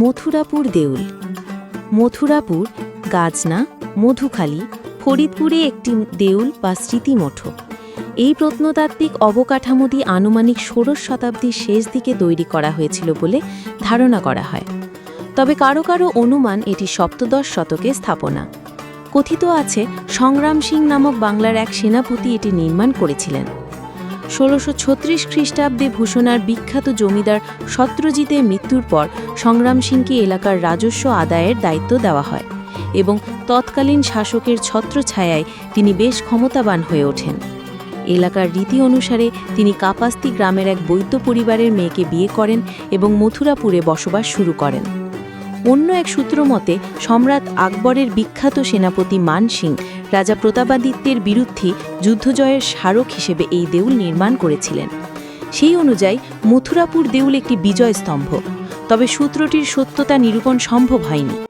মথুরাপুর দেউল। মথুরাপুর, গাজনা, মধুখালী, ফরিদপুরে একটি দেউল বা স্মৃতিমঠ। এই প্রত্নতাত্ত্বিক অবকাঠামোটি আনুমানিক ষোড়শ শতাব্দীর শেষ দিকে তৈরি করা হয়েছিল বলে ধারণা করা হয়। তবে কারও কারও অনুমান এটি সপ্তদশ শতকে স্থাপনা। কথিত আছে, সংগ্রাম সিং নামক বাংলার এক সেনাপতি এটি নির্মাণ করেছিলেন। ষোলোশো ছত্রিশ খ্রিস্টাব্দে ভূষণার বিখ্যাত জমিদার সত্রজিতের মৃত্যুর পর সংগ্রাম সিংকে এলাকার রাজস্ব আদায়ের দায়িত্ব দেওয়া হয় এবং তৎকালীন শাসকের ছত্রছায়ায় তিনি বেশ ক্ষমতাবান হয়ে ওঠেন। এলাকার রীতি অনুসারে তিনি কাপাস্তি গ্রামের এক বৈদ্য পরিবারের মেয়েকে বিয়ে করেন এবং মথুরাপুরে বসবাস শুরু করেন। অন্য এক সূত্র মতে, সম্রাট আকবরের বিখ্যাত সেনাপতি মান সিং রাজা প্রতাপাদিত্যের বিরুদ্ধে যুদ্ধজয়ের স্মারক হিসেবে এই দেউল নির্মাণ করেছিলেন। সেই অনুযায়ী, মথুরাপুর দেউল একটি বিজয় স্তম্ভ। তবে সূত্রটির সত্যতা নিরূপণ সম্ভব হয়নি।